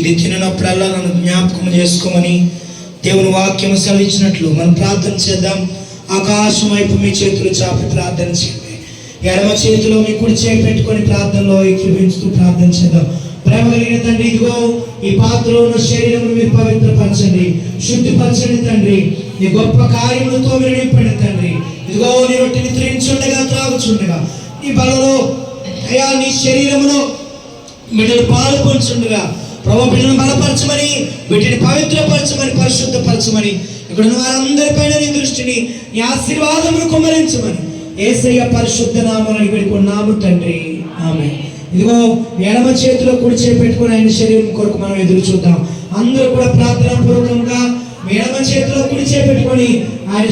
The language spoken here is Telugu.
ఇది తినప్పుడల్లా నన్ను జ్ఞాపకం చేసుకోమని దేవుని వాక్యం సెలవిచ్చినట్లు మనం ప్రార్థన చేద్దాం. ఆకాశం వైపు మీ చేతులు చాపి ప్రార్థన చేయండి. ఎడమ చేతిలో మీ కుడి చేయి పెట్టుకొని ప్రార్థనలో ఎక్కిపించుతూ ప్రార్థన చేద్దాం. ప్రేమ కలిగిన తండ్రి ఇదిగో ఈ పాత్రలో ఉన్న శరీరం మీరు పవిత్రపరచండి. శుద్ధిపరచండి తండ్రి. ఈ గొప్ప కార్యములతో మీరు నింపండి తండ్రి. ఇదిగో నీ రొట్టెని త్రించుండగా త్రాగుచుండగా. ఈ బలలో అయా నీ శరీరమును బిడ్డను పాల్పొంచుండగా. ప్రభు బిడ్డను బలపరచమని బిడ్డని పవిత్రపరచమని పరిశుద్ధపరచమని ఇక్కడ ఉన్న వారందరిపైన నీ దృష్టిని నీ ఆశీర్వాదమును కుమరించమని ఏసయ్య పరిశుద్ధ నామని పెట్టుకున్నాము తండ్రి. ఆమె ఇదిగో ఎడమ చేతిలో కుడి చేయి పెట్టుకుని ఆయన శరీరం కొరకు మనం ఎదురు చూద్దాం. అందరూ కూడా ప్రార్థనా పూర్వకంగా ఎడమ చేతిలో కుడి చేయి పెట్టుకొని ఆయన